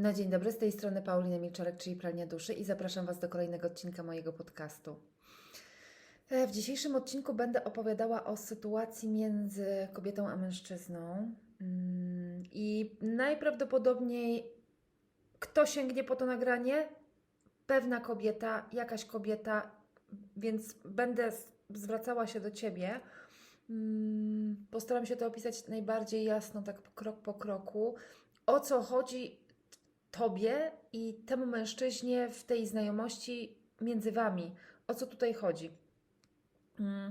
No dzień dobry, z tej strony Paulina Milczarek, czyli Pralnia Duszy i zapraszam Was do kolejnego odcinka mojego podcastu. E, W dzisiejszym odcinku będę opowiadała o sytuacji między kobietą a mężczyzną Mm, i najprawdopodobniej kto sięgnie po to nagranie? Pewna kobieta, jakaś kobieta, więc będę zwracała się do Ciebie. Mm, Postaram się to opisać najbardziej jasno, tak krok po kroku. O co chodzi Tobie i temu mężczyźnie w tej znajomości między Wami? O co tutaj chodzi? Mm,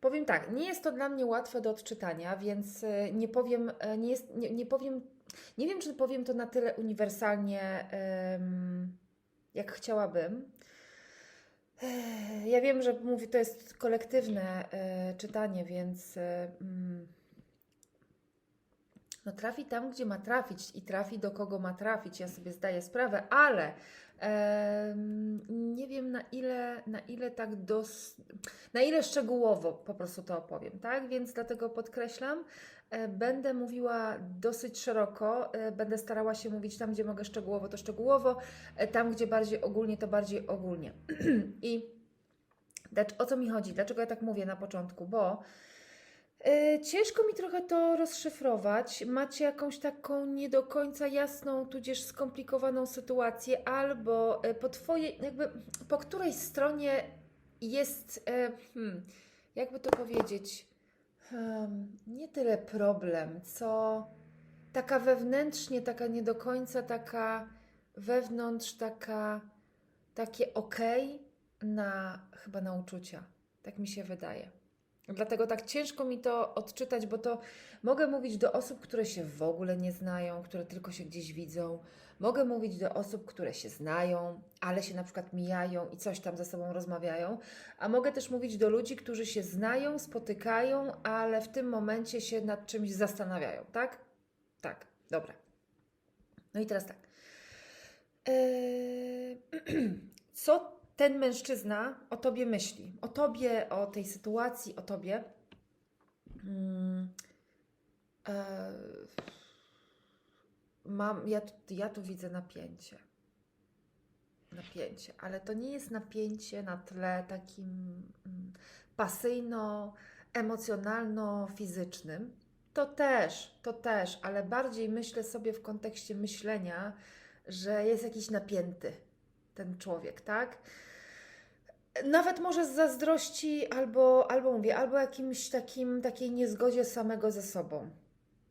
Powiem tak, nie jest to dla mnie łatwe do odczytania, więc e, nie powiem, e, nie, jest, nie, nie powiem, nie wiem, czy powiem to na tyle uniwersalnie, jak chciałabym. Ja wiem, że mówi, to jest kolektywne e, czytanie, więc mm, no trafi tam, gdzie ma trafić i trafi do kogo ma trafić. Ja sobie zdaję sprawę, ale em, nie wiem na ile, na ile tak dos, na ile szczegółowo po prostu to opowiem, tak? Więc dlatego podkreślam, e, będę mówiła dosyć szeroko, e, będę starała się mówić tam, gdzie mogę szczegółowo, to szczegółowo, e, tam, gdzie bardziej ogólnie, to bardziej ogólnie. I o co mi chodzi? Dlaczego ja tak mówię na początku? Bo E, Ciężko mi trochę to rozszyfrować. Macie jakąś taką nie do końca jasną, tudzież skomplikowaną sytuację, albo e, po twojej, jakby po której stronie jest, e, hmm, jakby to powiedzieć, hmm, nie tyle problem, co taka wewnętrznie, taka nie do końca, taka wewnątrz, taka, takie okej na chyba na uczucia. Tak mi się wydaje. Dlatego tak ciężko mi to odczytać, bo to mogę mówić do osób, które się w ogóle nie znają, które tylko się gdzieś widzą. Mogę mówić do osób, które się znają, ale się na przykład mijają i coś tam ze sobą rozmawiają. A mogę też mówić do ludzi, którzy się znają, spotykają, ale w tym momencie się nad czymś zastanawiają, tak? Tak, dobra. No i teraz tak. Eee, co ten mężczyzna o tobie myśli? O tobie, o tej sytuacji, o tobie. Mm, e, mam, ja, ja tu widzę napięcie. Napięcie, ale to nie jest napięcie na tle takim mm, pasyjno-emocjonalno-fizycznym. To też, to też, ale bardziej myślę sobie w kontekście myślenia, że jest jakiś napięty ten człowiek, tak? Nawet może z zazdrości, albo, albo mówię, albo jakimś takim, takiej niezgodzie samego ze sobą.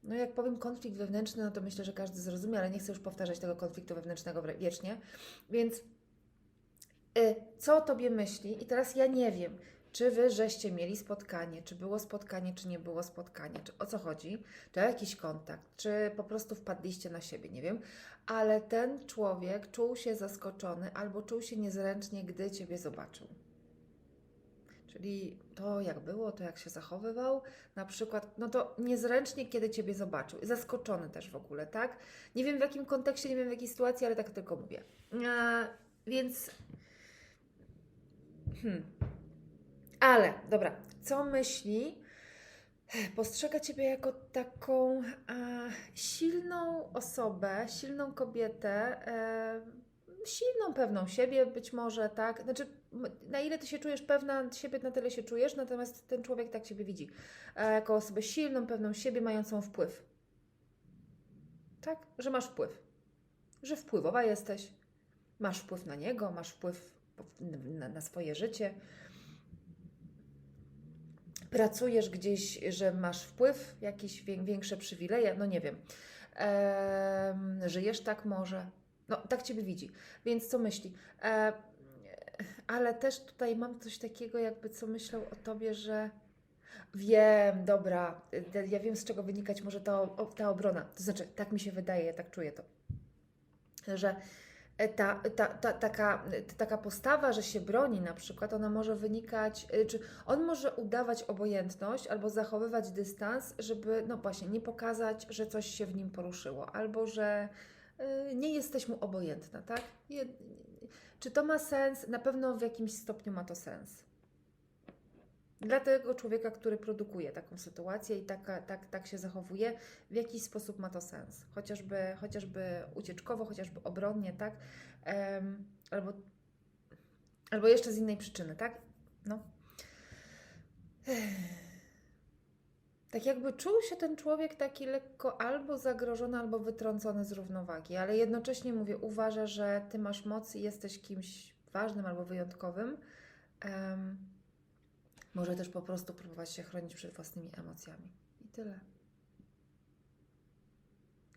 No jak powiem konflikt wewnętrzny, no to myślę, że każdy zrozumie, ale nie chcę już powtarzać tego konfliktu wewnętrznego wiecznie. Więc y, co o tobie myśli? I teraz ja nie wiem, czy wy żeście mieli spotkanie, czy było spotkanie, czy nie było spotkania, czy o co chodzi, czy o jakiś kontakt, czy po prostu wpadliście na siebie, nie wiem, ale ten człowiek czuł się zaskoczony albo czuł się niezręcznie, gdy ciebie zobaczył. Czyli to, jak było, to jak się zachowywał, na przykład, no to niezręcznie, kiedy Ciebie zobaczył. Zaskoczony też w ogóle, tak? Nie wiem w jakim kontekście, nie wiem w jakiej sytuacji, ale tak tylko mówię. E, więc. Hmm. Ale, dobra, co myśli? Postrzega Ciebie jako taką e, silną osobę, silną kobietę, e, silną, pewną siebie być może, tak? Znaczy, na ile Ty się czujesz pewna siebie, na tyle się czujesz, natomiast ten człowiek tak Ciebie widzi. E, jako osobę silną, pewną siebie, mającą wpływ. Tak? Że masz wpływ. Że wpływowa jesteś. Masz wpływ na niego, masz wpływ na, na swoje życie. Pracujesz gdzieś, że masz wpływ, jakieś wię- większe przywileje, no nie wiem. Em, żyjesz tak może. No, tak Ciebie widzi. Więc co myśli? E, ale też tutaj mam coś takiego, jakby co myślał o Tobie, że wiem, dobra, ja wiem z czego wynikać może ta, ta obrona. To znaczy, tak mi się wydaje, ja tak czuję to, że ta, ta, ta, taka, taka postawa, że się broni na przykład, ona może wynikać, y, czy on może udawać obojętność albo zachowywać dystans, żeby, no właśnie, nie pokazać, że coś się w nim poruszyło, albo że y, nie jesteś mu obojętna, tak? Je, czy to ma sens? Na pewno w jakimś stopniu ma to sens. Dla tego człowieka, który produkuje taką sytuację i tak, tak się zachowuje, w jakiś sposób ma to sens. Chociażby, chociażby ucieczkowo, chociażby obronnie, tak? Em, albo, albo jeszcze z innej przyczyny, tak? No. Tak jakby czuł się ten człowiek taki lekko albo zagrożony, albo wytrącony z równowagi, ale jednocześnie mówię, uważa, że ty masz moc i jesteś kimś ważnym albo wyjątkowym. Em, może też po prostu próbować się chronić przed własnymi emocjami. I tyle.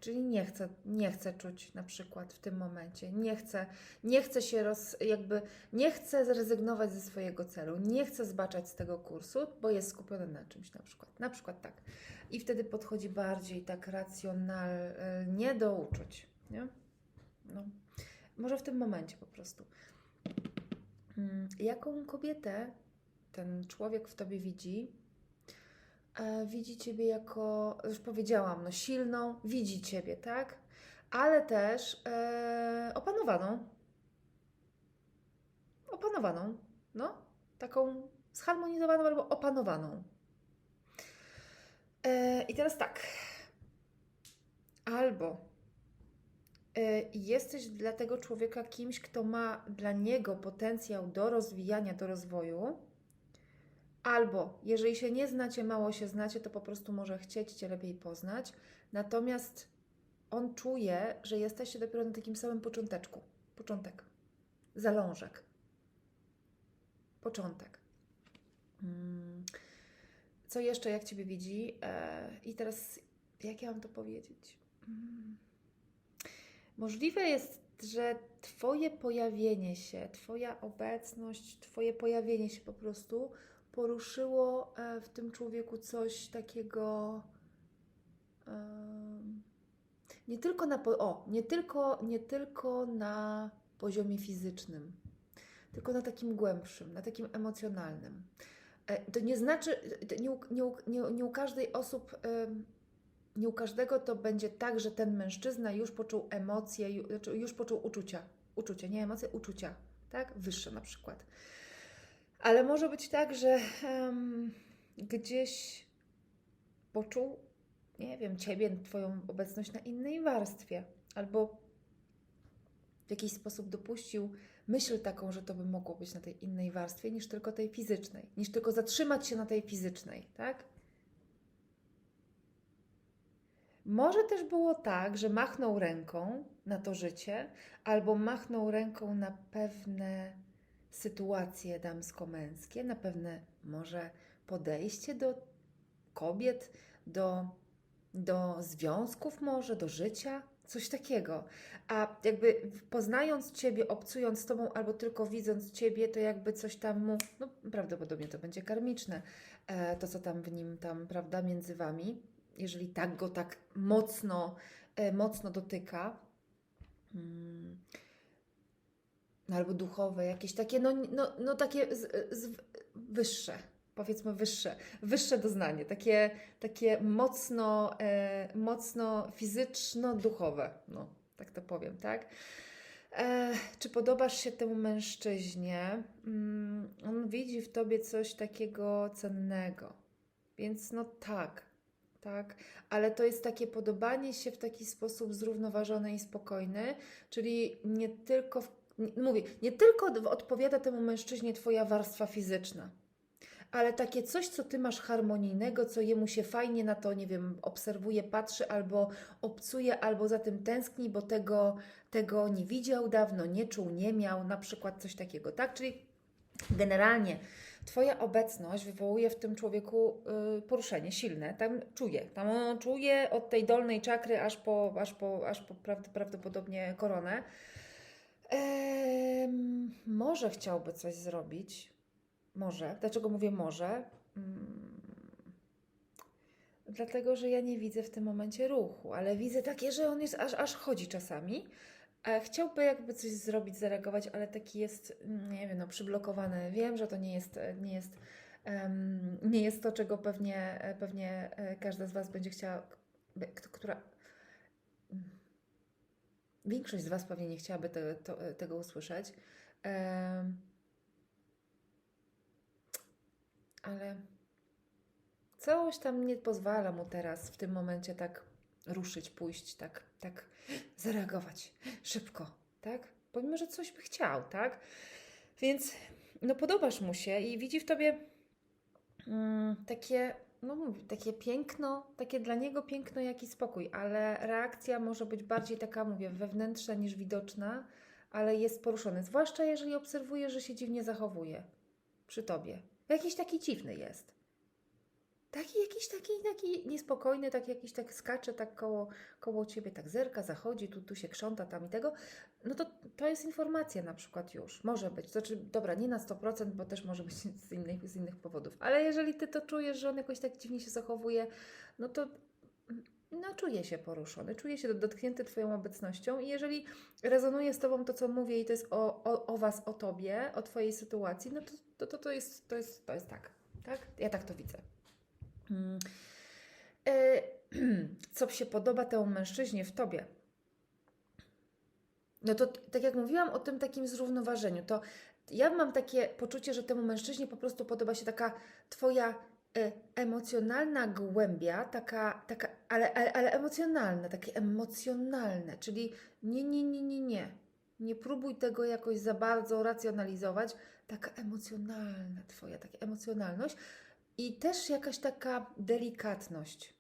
Czyli nie chcę, nie chcę czuć na przykład w tym momencie, nie chcę, nie chcę się roz, jakby, nie chcę zrezygnować ze swojego celu, nie chcę zbaczać z tego kursu, bo jest skupiony na czymś na przykład, na przykład tak. I wtedy podchodzi bardziej tak racjonalnie do uczuć, nie? No. Może w tym momencie po prostu. Mm, Jaką kobietę ten człowiek w tobie widzi? E, widzi ciebie jako, już powiedziałam, no silną, widzi ciebie, tak? Ale też e, opanowaną. Opanowaną, no. Taką zharmonizowaną albo opanowaną. E, I teraz tak. Albo e, jesteś dla tego człowieka kimś, kto ma dla niego potencjał do rozwijania, do rozwoju, albo jeżeli się nie znacie, mało się znacie, to po prostu może chcieć Cię lepiej poznać, natomiast on czuje, że jesteście dopiero na takim samym począteczku. Początek. Zalążek. Początek. Mm. Co jeszcze, jak Ciebie widzi? E, I teraz, jak ja mam to powiedzieć? Mm. Możliwe jest, że Twoje pojawienie się, Twoja obecność, Twoje pojawienie się po prostu poruszyło e, w tym człowieku coś takiego. Nie tylko na, o, nie tylko, nie tylko na poziomie fizycznym, tylko na takim głębszym, na takim emocjonalnym. E, To nie znaczy, nie, u- nie, nie, u- każdej osób, nie u każdego to będzie tak, że ten mężczyzna już poczuł emocje, znaczy już poczuł uczucia. Uczucia, nie emocje, uczucia, tak? Wyższe na przykład. Ale może być tak, że em, gdzieś poczuł, nie wiem, ciebie, Twoją obecność na innej warstwie, albo w jakiś sposób dopuścił myśl taką, że to by mogło być na tej innej warstwie niż tylko tej fizycznej, niż tylko zatrzymać się na tej fizycznej, tak? Może też było tak, że machnął ręką na to życie, albo machnął ręką na pewne sytuacje damsko-męskie, na pewne może podejście do kobiet, do, do związków może, do życia, coś takiego. A jakby poznając Ciebie, obcując z Tobą albo tylko widząc Ciebie, to jakby coś tam mu, no prawdopodobnie to będzie karmiczne, e, to co tam w nim tam, prawda, między Wami, jeżeli tak go tak mocno, e, mocno dotyka. Mm. No, albo duchowe, jakieś takie, no, no, no takie z, z, wyższe, powiedzmy wyższe, wyższe doznanie, takie, takie mocno, e, mocno fizyczno-duchowe, no, tak to powiem, tak? E, czy podobasz się temu mężczyźnie? Mm, on widzi w tobie coś takiego cennego, więc no tak, tak, ale to jest takie podobanie się w taki sposób zrównoważony i spokojny, czyli nie tylko, w, nie, mówię, nie tylko odpowiada temu mężczyźnie Twoja warstwa fizyczna, ale takie coś, co Ty masz harmonijnego, co jemu się fajnie na to, nie wiem, obserwuje, patrzy, albo obcuje, albo za tym tęskni, bo tego, tego nie widział dawno, nie czuł, nie miał, na przykład coś takiego, tak? Czyli generalnie Twoja obecność wywołuje w tym człowieku y, poruszenie silne. Tam czuje, tam on czuje od tej dolnej czakry aż po, aż po, aż po prawd- prawdopodobnie koronę. Może chciałby coś zrobić. Może. Dlaczego mówię może? Mm, Dlatego, że ja nie widzę w tym momencie ruchu, ale widzę takie, że on jest aż, aż chodzi czasami. E, Chciałby jakby coś zrobić, zareagować, ale taki jest, mm, nie wiem, no, przyblokowany. Wiem, że to nie jest, nie jest, em, nie jest to, czego pewnie, e, pewnie e, każda z Was będzie chciała, która. Większość z Was pewnie nie chciałaby te, to, e, tego usłyszeć. Em, ale coś tam nie pozwala mu teraz w tym momencie tak ruszyć, pójść, tak, tak zareagować szybko, tak? Pomimo, że coś by chciał, tak? Więc no podobasz mu się i widzi w tobie mm, takie, no mówię, takie piękno, takie dla niego piękno, jak i spokój, ale reakcja może być bardziej taka, mówię, wewnętrzna niż widoczna, ale jest poruszony. Zwłaszcza jeżeli obserwuje, że się dziwnie zachowuje przy tobie. Jakiś taki dziwny jest. Taki jakiś taki, taki niespokojny, taki jakiś tak skacze tak koło, koło ciebie, tak zerka, zachodzi, tu, tu się krząta, tam i tego. No to to jest informacja na przykład już. Może być. Znaczy, dobra, nie na 100%, bo też może być z innych, z innych powodów. Ale jeżeli ty to czujesz, że on jakoś tak dziwnie się zachowuje, no to no, czuje się poruszony, czuje się dotknięty Twoją obecnością i jeżeli rezonuje z Tobą to, co mówię i to jest o, o, o Was, o Tobie, o Twojej sytuacji, no to, to, to, to, jest, to, jest, to jest tak, tak? Ja tak to widzę. Mm. E, Co się podoba temu mężczyźnie w Tobie? No to tak jak mówiłam o tym takim zrównoważeniu, to ja mam takie poczucie, że temu mężczyźnie po prostu podoba się taka Twoja e, emocjonalna głębia, taka, taka ale, ale, ale emocjonalna, takie emocjonalne, czyli nie, nie, nie, nie, nie. Nie próbuj tego jakoś za bardzo racjonalizować. Taka emocjonalna Twoja, taka emocjonalność i też jakaś taka delikatność.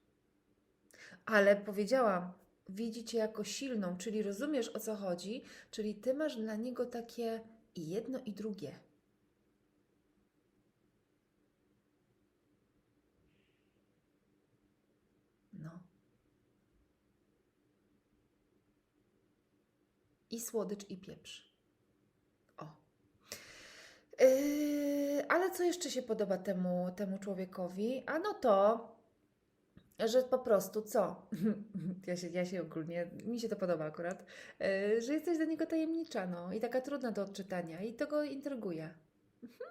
Ale powiedziałam, widzi Cię jako silną, czyli rozumiesz o co chodzi, czyli Ty masz dla niego takie i jedno i drugie. No. I słodycz, i pieprz. O. Yy, ale co jeszcze się podoba temu, temu człowiekowi? A no to, że po prostu co? Ja się, ja się ogólnie, mi się to podoba akurat, yy, że jesteś dla niego tajemnicza, no i taka trudna do odczytania i to go intryguje. Mhm.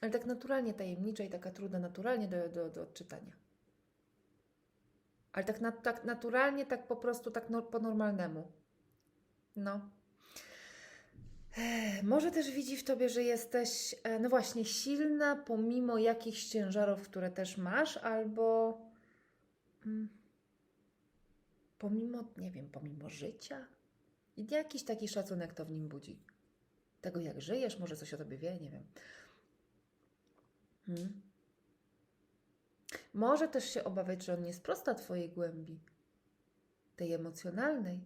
Ale tak naturalnie tajemnicza i taka trudna naturalnie do, do, do odczytania. Ale tak, na, tak naturalnie, tak po prostu, tak no, po normalnemu. No. Może też widzi w tobie, że jesteś, e, no właśnie, silna pomimo jakichś ciężarów, które też masz, albo pomimo, nie wiem, pomimo życia. I jakiś taki szacunek to w nim budzi. Tego, jak żyjesz, może coś o tobie wie, nie wiem. Hmm. Może też się obawiać, że on nie sprosta twojej głębi, tej emocjonalnej.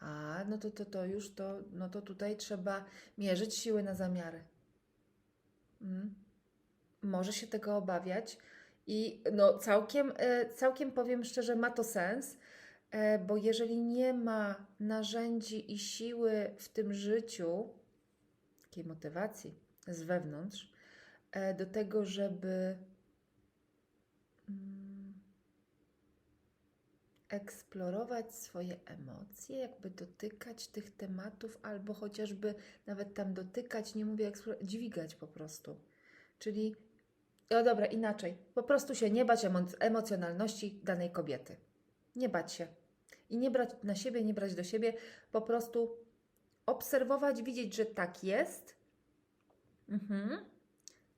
A, no to, to, to już to, no to tutaj trzeba mierzyć siły na zamiary. Mm. Może się tego obawiać i no całkiem, e, całkiem powiem szczerze, ma to sens, e, bo jeżeli nie ma narzędzi i siły w tym życiu, takiej motywacji z wewnątrz, e, do tego, żeby mm, eksplorować swoje emocje, jakby dotykać tych tematów, albo chociażby nawet tam dotykać, nie mówię dźwigać po prostu. Czyli, no dobra, inaczej, po prostu się nie bać emo- emocjonalności danej kobiety. Nie bać się. I nie brać na siebie, nie brać do siebie, po prostu obserwować, widzieć, że tak jest, mhm.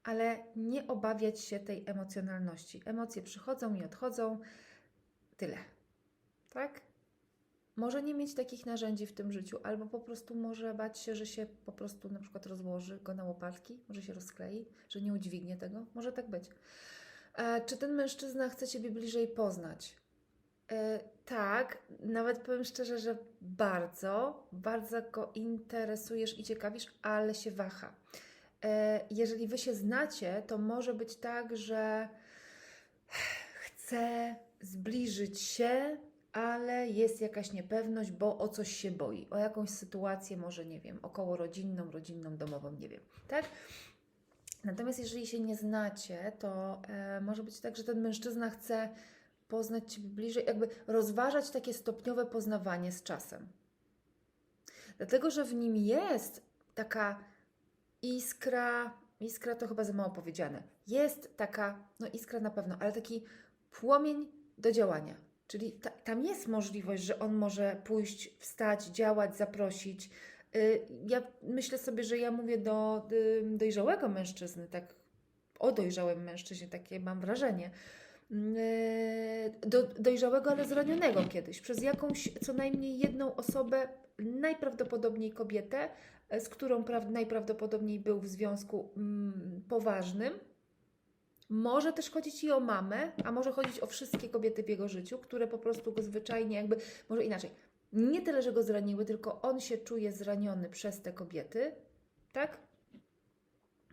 ale nie obawiać się tej emocjonalności. Emocje przychodzą i odchodzą, tyle. Tak? Może nie mieć takich narzędzi w tym życiu, albo po prostu może bać się, że się po prostu na przykład rozłoży go na łopatki, może się rozklei, że nie udźwignie tego. Może tak być. E, czy ten mężczyzna chce Ciebie bliżej poznać? E, tak, nawet powiem szczerze, że bardzo, bardzo go interesujesz i ciekawisz, ale się waha. E, jeżeli Wy się znacie, to może być tak, że chce zbliżyć się, ale jest jakaś niepewność, bo o coś się boi, o jakąś sytuację, może nie wiem, około rodzinną, rodzinną, domową, nie wiem, tak? Natomiast jeżeli się nie znacie, to e, może być tak, że ten mężczyzna chce poznać Ciebie bliżej, jakby rozważać takie stopniowe poznawanie z czasem. Dlatego, że w nim jest taka iskra, iskra to chyba za mało powiedziane, jest taka, no iskra na pewno, ale taki płomień do działania. Czyli ta, tam jest możliwość, że on może pójść, wstać, działać, zaprosić. Y, Ja myślę sobie, że ja mówię do y, dojrzałego mężczyzny, tak o dojrzałym mężczyźnie, takie mam wrażenie. Yy, Do, dojrzałego, ale zranionego kiedyś, przez jakąś co najmniej jedną osobę, najprawdopodobniej kobietę, e, z którą praw, najprawdopodobniej był w związku mm, poważnym. Może też chodzić i o mamę, a może chodzić o wszystkie kobiety w jego życiu, które po prostu go zwyczajnie jakby, może inaczej, nie tyle, że go zraniły, tylko on się czuje zraniony przez te kobiety, tak?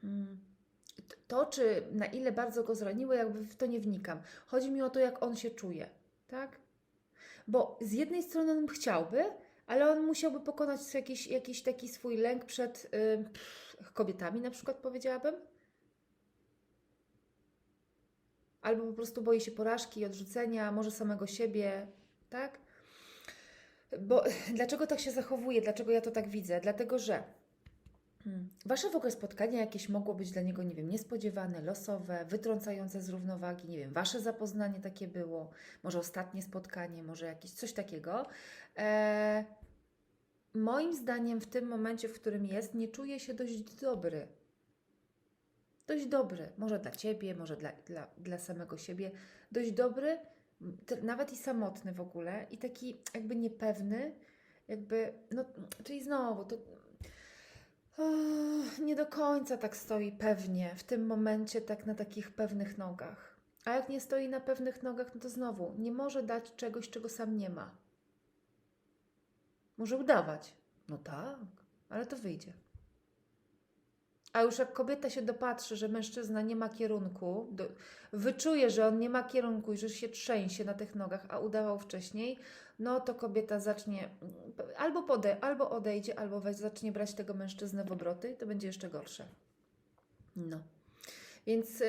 Mm. To, czy na ile bardzo go zraniły, jakby w to nie wnikam. Chodzi mi o to, jak on się czuje, tak? Bo z jednej strony on chciałby, ale on musiałby pokonać jakiś, jakiś taki swój lęk przed y, pff, kobietami, na przykład powiedziałabym. Albo po prostu boi się porażki odrzucenia, może samego siebie, tak? Bo dlaczego tak się zachowuje? Dlaczego ja to tak widzę? Dlatego, że hmm, wasze w ogóle spotkanie jakieś mogło być dla niego, nie wiem, niespodziewane, losowe, wytrącające z równowagi, nie wiem, wasze zapoznanie takie było, może ostatnie spotkanie, może jakieś coś takiego. E, moim zdaniem w tym momencie, w którym jest, nie czuje się dość dobry. Dość dobry, może dla ciebie, może dla, dla, dla samego siebie. Dość dobry, nawet i samotny w ogóle, i taki jakby niepewny, jakby, no, czyli znowu, to o, nie do końca tak stoi pewnie w tym momencie, tak na takich pewnych nogach. A jak nie stoi na pewnych nogach, no to znowu nie może dać czegoś, czego sam nie ma. Może udawać. No tak, ale to wyjdzie. A już jak kobieta się dopatrzy, że mężczyzna nie ma kierunku, do, wyczuje, że on nie ma kierunku i że się trzęsie na tych nogach, a udawał wcześniej, no to kobieta zacznie albo, pode, albo odejdzie, albo weź, zacznie brać tego mężczyznę w obroty i to będzie jeszcze gorsze. No. Więc y,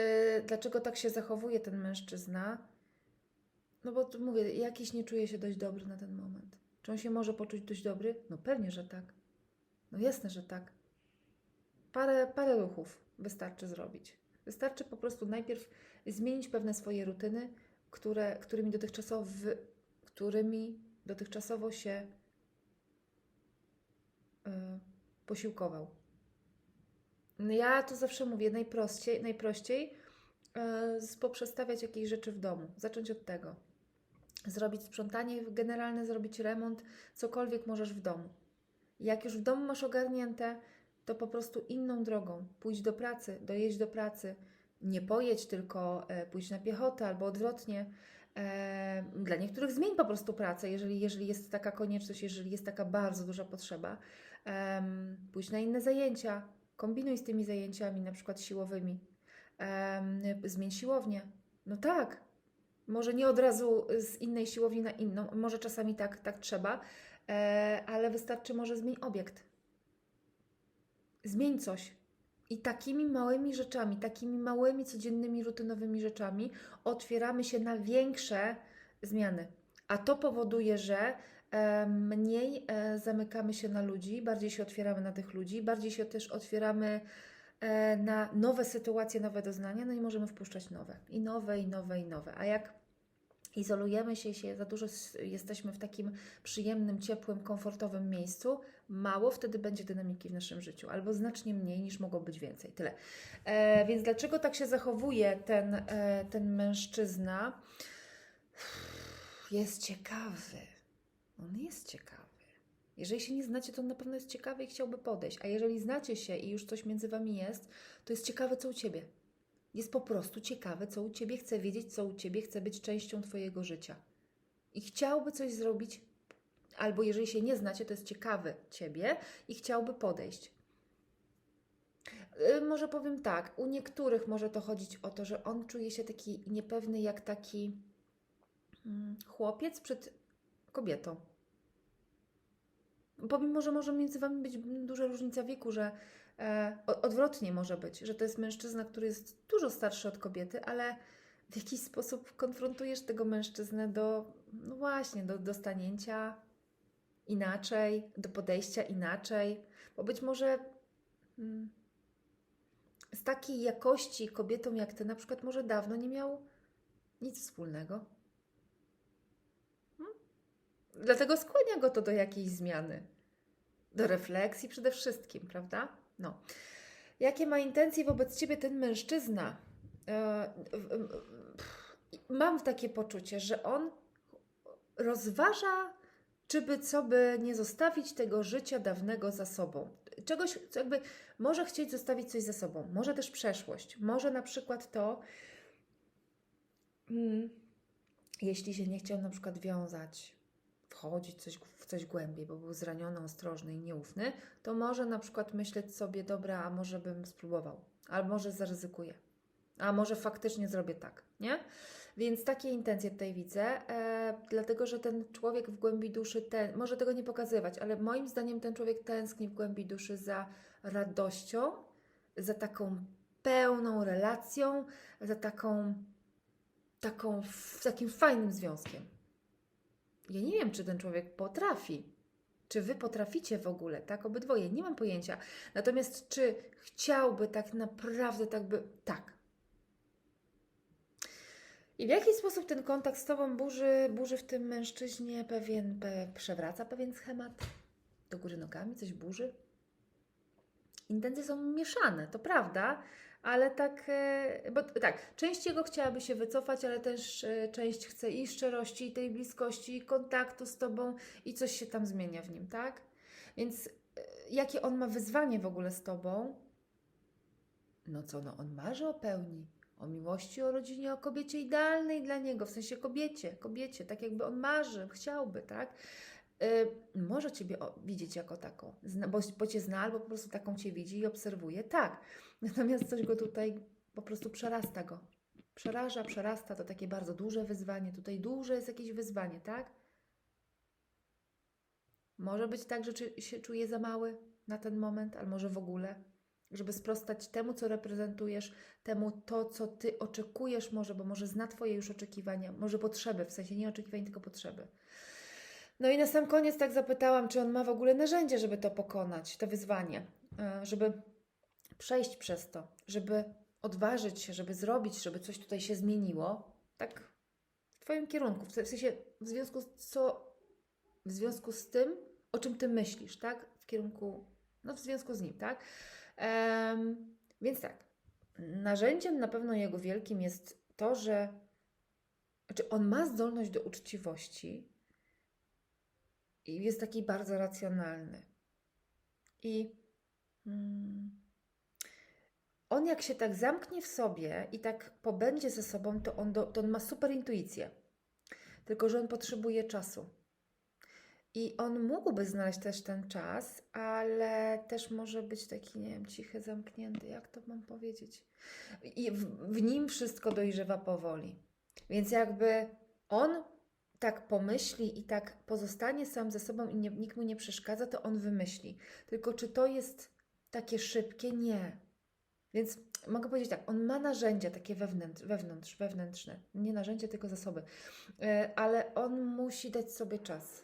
dlaczego tak się zachowuje ten mężczyzna? No bo mówię, jakiś nie czuje się dość dobry na ten moment. Czy on się może poczuć dość dobry? No pewnie, że tak. No jasne, że tak. Parę, parę ruchów wystarczy zrobić. Wystarczy po prostu najpierw zmienić pewne swoje rutyny, które, którymi, dotychczasowo, którymi dotychczasowo się y, posiłkował. No Ja to zawsze mówię najprościej, najprościej y, poprzestawiać jakieś rzeczy w domu. Zacząć od tego. Zrobić sprzątanie generalne, zrobić remont, cokolwiek możesz w domu. Jak już w domu masz ogarnięte, to po prostu inną drogą. Pójdź do pracy, dojedź do pracy. Nie pojedź, tylko e, pójdź na piechotę albo odwrotnie. E, Dla niektórych zmień po prostu pracę, jeżeli, jeżeli jest taka konieczność, jeżeli jest taka bardzo duża potrzeba. Pójdź na inne zajęcia, kombinuj z tymi zajęciami, na przykład siłowymi. Zmień siłownię. No tak, może nie od razu z innej siłowni na inną, może czasami tak, tak trzeba, e, ale wystarczy może zmień obiekt. Zmień coś. I takimi małymi rzeczami, takimi małymi, codziennymi, rutynowymi rzeczami otwieramy się na większe zmiany. A to powoduje, że e, mniej e, zamykamy się na ludzi, bardziej się otwieramy na tych ludzi, bardziej się też otwieramy e, na nowe sytuacje, nowe doznania, no i możemy wpuszczać nowe. I nowe, i nowe, i nowe. A jak izolujemy się, się za dużo jesteśmy w takim przyjemnym, ciepłym, komfortowym miejscu, mało wtedy będzie dynamiki w naszym życiu, albo znacznie mniej niż mogło być więcej. Tyle. E, więc dlaczego tak się zachowuje ten, e, ten mężczyzna? Jest ciekawy. On jest ciekawy. Jeżeli się nie znacie, to on na pewno jest ciekawy i chciałby podejść. A jeżeli znacie się i już coś między wami jest, to jest ciekawe, co u ciebie. Jest po prostu ciekawe, co u ciebie chce wiedzieć, co u ciebie chce być częścią twojego życia. I chciałby coś zrobić, albo jeżeli się nie znacie, to jest ciekawy ciebie i chciałby podejść. Y, Może powiem tak, u niektórych może to chodzić o to, że on czuje się taki niepewny, jak taki mm, chłopiec przed kobietą. Pomimo, że może między wami być duża różnica wieku, że odwrotnie może być, że to jest mężczyzna, który jest dużo starszy od kobiety, ale w jakiś sposób konfrontujesz tego mężczyznę do, no właśnie, do, do stanięcia inaczej, do podejścia inaczej, bo być może mm, z takiej jakości kobietą jak ty na przykład może dawno nie miał nic wspólnego. Hmm? Dlatego skłania go to do jakiejś zmiany, do refleksji przede wszystkim, prawda? No. Jakie ma intencje wobec ciebie ten mężczyzna? e, mam takie poczucie, że on rozważa, czy by co by nie zostawić tego życia dawnego za sobą. Czegoś, co jakby może chcieć zostawić coś za sobą, może też przeszłość, może na przykład to, mm, jeśli się nie chciał na przykład wiązać, wchodzić coś, w coś głębiej, bo był zraniony, ostrożny i nieufny, to może na przykład myśleć sobie, dobra, a może bym spróbował, albo może zaryzykuję, a może faktycznie zrobię tak, nie? Więc takie intencje tutaj widzę, e, dlatego że ten człowiek w głębi duszy, ten, może tego nie pokazywać, ale moim zdaniem ten człowiek tęskni w głębi duszy za radością, za taką pełną relacją, za taką, taką, takim fajnym związkiem. Ja nie wiem, czy ten człowiek potrafi. Czy wy potraficie w ogóle, tak? Obydwoje, nie mam pojęcia. Natomiast czy chciałby tak naprawdę, tak by. Tak. I w jaki sposób ten kontakt z tobą burzy, burzy w tym mężczyźnie pewien, pe, przewraca pewien schemat? Do góry nogami coś burzy? Intencje są mieszane, to prawda, ale tak, e, bo tak, część jego chciałaby się wycofać, ale też e, część chce i szczerości, i tej bliskości, i kontaktu z tobą, i coś się tam zmienia w nim, tak? Więc e, jakie on ma wyzwanie w ogóle z tobą? No co, no on marzy o pełni, o miłości, o rodzinie, o kobiecie idealnej dla niego, w sensie kobiecie, kobiecie, tak jakby on marzy, chciałby, tak? Y, może Ciebie widzieć jako taką, bo, bo Cię zna, albo po prostu taką Cię widzi i obserwuje, tak. Natomiast coś go tutaj po prostu przerasta go. Przeraża, przerasta, to takie bardzo duże wyzwanie. Tutaj duże jest jakieś wyzwanie, tak? Może być tak, że czy, się czuje za mały na ten moment, ale może w ogóle, żeby sprostać temu, co reprezentujesz, temu to, co Ty oczekujesz może, bo może zna Twoje już oczekiwania, może potrzeby, w sensie nie oczekiwań, tylko potrzeby. No i na sam koniec tak zapytałam, czy on ma w ogóle narzędzie, żeby to pokonać, to wyzwanie, e, żeby przejść przez to, żeby odważyć się, żeby zrobić, żeby coś tutaj się zmieniło, tak w Twoim kierunku, w sensie w związku z co, w związku z tym, o czym Ty myślisz, tak? W kierunku, no w związku z nim, tak? Em, więc tak, narzędziem na pewno jego wielkim jest to, że znaczy on ma zdolność do uczciwości, i jest taki bardzo racjonalny. I mm, on, jak się tak zamknie w sobie i tak pobędzie ze sobą, to on, do, to on ma super intuicję. Tylko, że on potrzebuje czasu. I on mógłby znaleźć też ten czas, ale też może być taki, nie wiem, cichy, zamknięty. Jak to mam powiedzieć? I w, w nim wszystko dojrzewa powoli. Więc jakby on tak pomyśli i tak pozostanie sam ze sobą i nie, nikt mu nie przeszkadza, to on wymyśli. Tylko czy to jest takie szybkie? Nie. Więc mogę powiedzieć tak, on ma narzędzia takie wewnątrz, wewnątrz wewnętrzne, nie narzędzia, tylko zasoby, E, ale on musi dać sobie czas.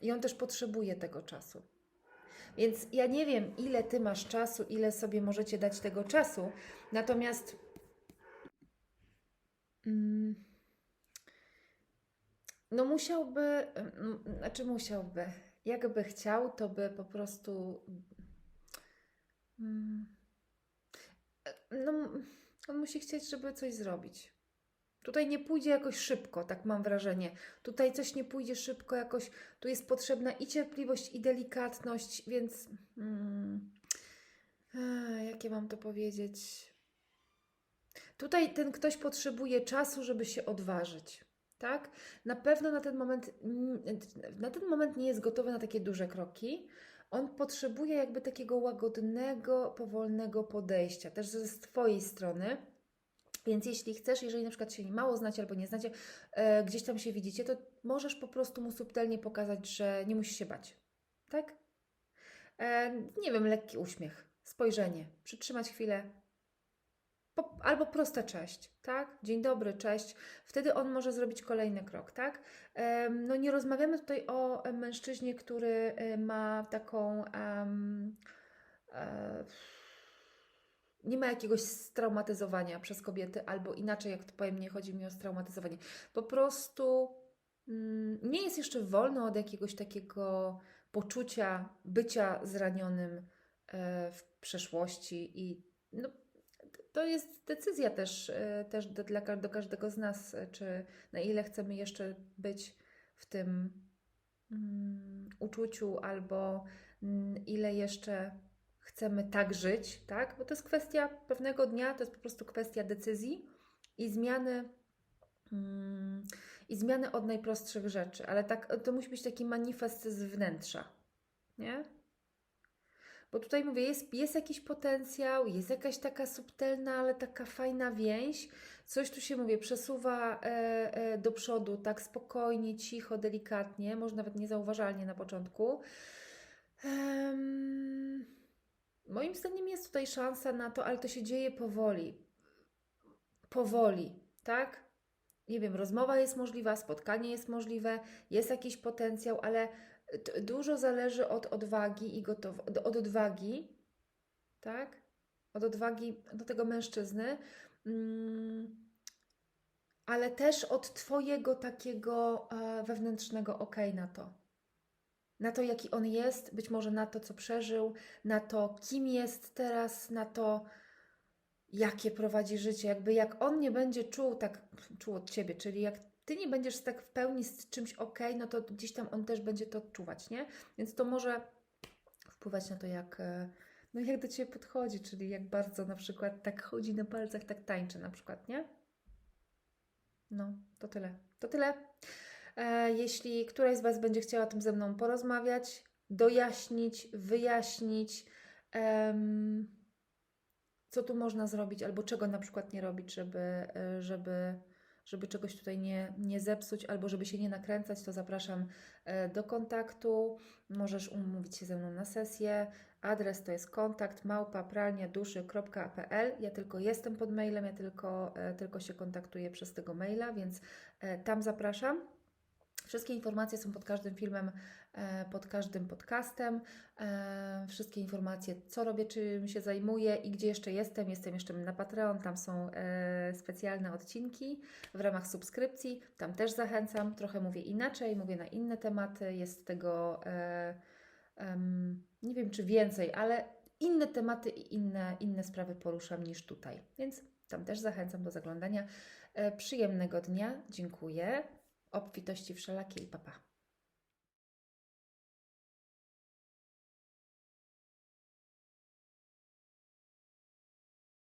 I on też potrzebuje tego czasu. Więc ja nie wiem, ile ty masz czasu, ile sobie możecie dać tego czasu, natomiast. Mm, no musiałby, znaczy musiałby, jakby chciał, to by po prostu, mm, no on musi chcieć, żeby coś zrobić. Tutaj nie pójdzie jakoś szybko, tak mam wrażenie. Tutaj coś nie pójdzie szybko jakoś, tu jest potrzebna i cierpliwość, i delikatność, więc mm, jakie mam to powiedzieć? Tutaj ten ktoś potrzebuje czasu, żeby się odważyć tak? Na pewno na ten moment, na ten moment nie jest gotowy na takie duże kroki. On potrzebuje jakby takiego łagodnego, powolnego podejścia, też z Twojej strony. Więc jeśli chcesz, jeżeli na przykład się mało znacie albo nie znacie, e, gdzieś tam się widzicie, to możesz po prostu mu subtelnie pokazać, że nie musi się bać. Tak? E, nie wiem, lekki uśmiech, spojrzenie, przytrzymać chwilę, po, albo prosta cześć, tak? Dzień dobry, cześć. Wtedy on może zrobić kolejny krok, tak? Em, no nie rozmawiamy tutaj o mężczyźnie, który e, ma taką. e, nie ma jakiegoś straumatyzowania przez kobiety, albo inaczej, jak to powiem, nie chodzi mi o straumatyzowanie. Po prostu mm, nie jest jeszcze wolny od jakiegoś takiego poczucia bycia zranionym e, w przeszłości i no, to jest decyzja też, e, też dla, do każdego z nas, e, czy na ile chcemy jeszcze być w tym mm, uczuciu, albo mm, ile jeszcze chcemy tak żyć, tak? Bo to jest kwestia pewnego dnia, to jest po prostu kwestia decyzji i zmiany. mm, I zmiany od najprostszych rzeczy, ale tak, to musi być taki manifest z wnętrza, nie? Bo tutaj mówię, jest, jest jakiś potencjał, jest jakaś taka subtelna, ale taka fajna więź. Coś tu się, mówię, przesuwa e, e, do przodu tak spokojnie, cicho, delikatnie, może nawet niezauważalnie na początku. Em, moim zdaniem jest tutaj szansa na to, ale to się dzieje powoli. Powoli, tak? Nie wiem, rozmowa jest możliwa, spotkanie jest możliwe, jest jakiś potencjał, ale dużo zależy od odwagi i gotow- od od odwagi, tak? Od odwagi do tego mężczyzny, mm, ale też od Twojego takiego e, wewnętrznego okej na to. Na to, jaki on jest, być może na to, co przeżył, na to, kim jest teraz, na to, jakie prowadzi życie. Jakby jak on nie będzie czuł tak, czuł od ciebie, czyli jak ty nie będziesz tak w pełni z czymś ok, no to gdzieś tam on też będzie to odczuwać, nie? Więc to może wpływać na to, jak, e, no jak do ciebie podchodzi, czyli jak bardzo na przykład tak chodzi na palcach, tak tańczy na przykład, nie? No, to tyle. To tyle. E, jeśli któraś z Was będzie chciała o tym ze mną porozmawiać, dojaśnić, wyjaśnić, em, co tu można zrobić, albo czego na przykład nie robić, żeby, e, żeby, żeby czegoś tutaj nie, nie zepsuć, albo żeby się nie nakręcać, to zapraszam e, do kontaktu. Możesz umówić się ze mną na sesję. Adres to jest kontakt małpa.pralniaduszy.pl. Ja tylko jestem pod mailem, ja tylko, e, tylko się kontaktuję przez tego maila, więc e, tam zapraszam. Wszystkie informacje są pod każdym filmem, pod każdym podcastem. E, Wszystkie informacje, co robię, czym się zajmuję i gdzie jeszcze jestem. Jestem jeszcze na Patreon, tam są e, specjalne odcinki w ramach subskrypcji. Tam też zachęcam. Trochę mówię inaczej, mówię na inne tematy. Jest tego, e, nie wiem czy więcej, ale inne tematy i inne, inne sprawy poruszam niż tutaj. Więc tam też zachęcam do zaglądania. E, Przyjemnego dnia, dziękuję obfitości wszelakiej. Papa.